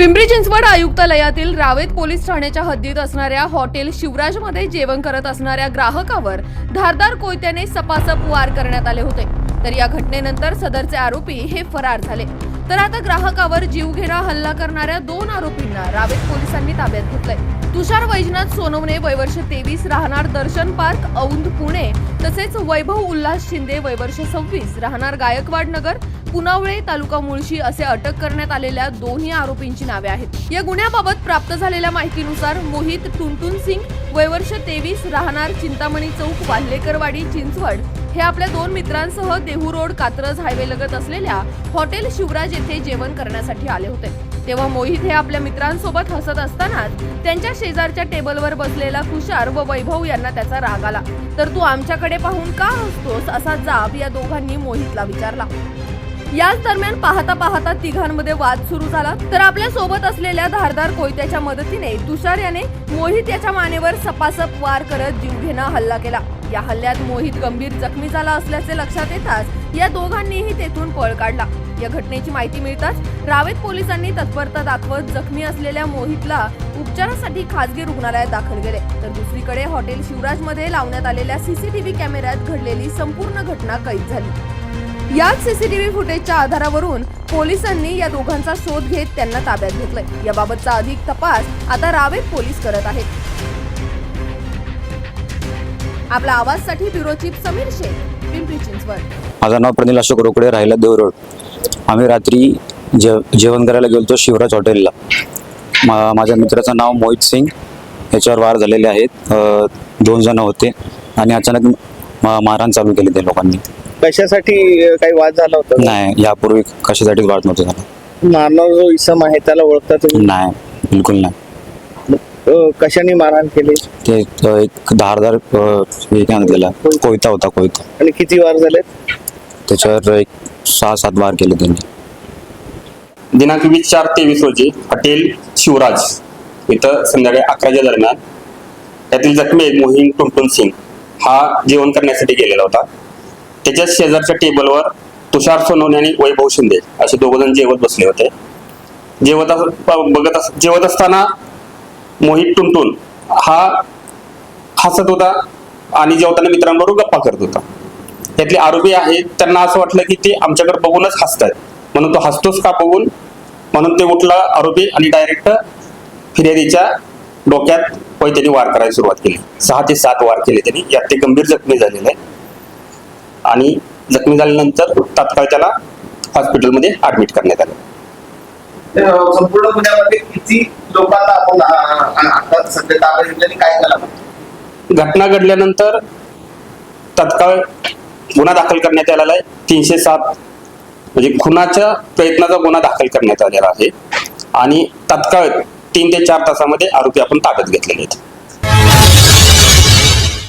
पिंपरी चिंचवड आयुक्तालयातील रावेत पोलीस ठाण्याच्या हद्दीत असणाऱ्या हॉटेल शिवराजमध्ये जेवण करत असणाऱ्या ग्राहकावर धारदार कोयत्याने सपासप वार करण्यात आले होते. तर या घटनेनंतर सदरचे आरोपी हे फरार झाले. तर आता ग्राहकावर जीवघेरा हल्ला करणाऱ्या दोन आरोपींना रावेत पोलिसांनी ताब्यात घेतलंय. तुषार वैजनाथ सोनवणे वयवर्ष तेवीस राहणार दर्शन पार्क औंध पुणे तसेच वैभव उल्हास शिंदे वयवर्ष सव्वीस राहणार गायकवाड नगर पुनावळे तालुका मुळशी असे अटक करण्यात आलेल्या दोन्ही आरोपींची नावे आहेत. या गुन्ह्याबाबत प्राप्त झालेल्या माहितीनुसार मोहित टुनटुन सिंग वयवर्ष तेवीस राहणार चिंतामणी चौक वाल्हेकरवाडी चिंचवड हे आपल्या दोन मित्रांसह देहू रोड कात्रज हायवे लगत असलेल्या हॉटेल शिवराज येथे जेवण करण्यासाठी आले होते. तेव्हा मोहित हे आपल्या मित्रांसोबत हसत असतानाच त्यांच्या शेजारच्या टेबलवर बसलेला कुशार व वैभव यांना त्याचा राग आला. तर तू आमच्याकडे पाहून का हसतोस? असा जाब या दोघांनी मोहितला विचारला. याच दरम्यान पाहता पाहता तिघांमध्ये वाद सुरू झाला. तर आपल्यासोबत असलेल्या धारदार कोयत्याच्या मदतीने तुषार याने मोहित याच्या मानेवर सपासप वार करत जीवघेणा हल्ला केला. या हल्ल्यात मोहित गंभीर जखमी झाला असल्याचे लक्षात येताच या दोघांनीही तेथून पळ काढला. या घटनेची माहिती मिळताच रावेत पोलिसांनी तत्परता दाखवत जखमी असलेल्या मोहितला उपचारासाठी खासगी रुग्णालयात दाखल केले. तर दुसरीकडे हॉटेल शिवराजमध्ये लावण्यात आलेल्या सीसीटीव्ही कॅमेऱ्यात घडलेली संपूर्ण घटना कैद झाली. याच सीसीटीव्ही फुटेजच्या आधारावरून पोलिसांनी या दोघांचा शोध घेत त्यांना ताब्यात घेतलंय. याबाबतचा अधिक तपास आता रावेत पोलीस करत आहेत. आपला आवाजसाठी ब्युरो चीफ समीर शेख पिंपरी चिंचवड. माझं नाव प्रनिल अशोक रोकडे राहिला देवरोड. आम्ही रात्री जे जेवण करायला गेलतो शिवराज हॉटेलला. मा माझ्या मित्राचं नाव मोहित सिंग. याच्यावर वार झालेले आहेत. दोन जण होते. आणि अचानक मारहाण चालू केली त्या लोकांनी. कशासाठी अं, काही वाद झाला होता? नाही यापूर्वी कशासाठीच वाढ नव्हतं झालं. मारणार जो इसम आहे त्याला ओळखता तुम्ही? नाही बिलकुल नाही. अं, कशाने मारहाण केली? ते अ, एक धारदार अ, हे काय कोयता. होता कोयता. आणि किती वार झाले त्याच्यावर एक सहा सात वार केले त्यांनी. दिनांक वीस चार तेवीस रोजी हॉटेल शिवराज इथं संध्याकाळी अकराच्या दरम्यान त्यातील जखमी एक मोहीम टुनटुन सिंग हा जेवण करण्यासाठी गेलेला होता. त्याच्या शेजारच्या टेबलवर तुषार सोनवणे आणि वैभव शिंदे असे दोघ जण जेवत बसले होते. जेवत बघत जेवत असताना मोहित टुनटुन हा हसत होता आणि जेवताना मित्रांबरोबर गप्पा करत होता. त्यातले आरोपी आहेत त्यांना असं वाटलं की ते आमच्याकडे बघूनच हसतायत. म्हणून तो हसतोच का बघून? म्हणून ते उठला आरोपी आणि डायरेक्ट फिर्यादीच्या डोक्यात होय त्यांनी वार करायला सुरुवात केली. सहा ते सात वार केले त्यांनी. यात ते गंभीर जखमी झालेले आहे आणि जखमी झाल्यानंतर तात्काळ त्याला हॉस्पिटलमध्ये ऍडमिट करण्यात आलं. अं, संपूर्ण पुण्यामध्ये किती लोकांना आपण अं, आता सध्या ताब्यात घेतल्याने काय झालं? घटना घडल्यानंतर तत्काळ गुन्हा दाखल करण्यात आलेला आहे. तीनशे सात म्हणजे खुनाच्या प्रयत्नाचा गुन्हा दाखल करण्यात आलेला आहे. आणि तत्काळ तीन ते चार तासामध्ये आरोपी आपण ताब्यात घेतलेले आहेत.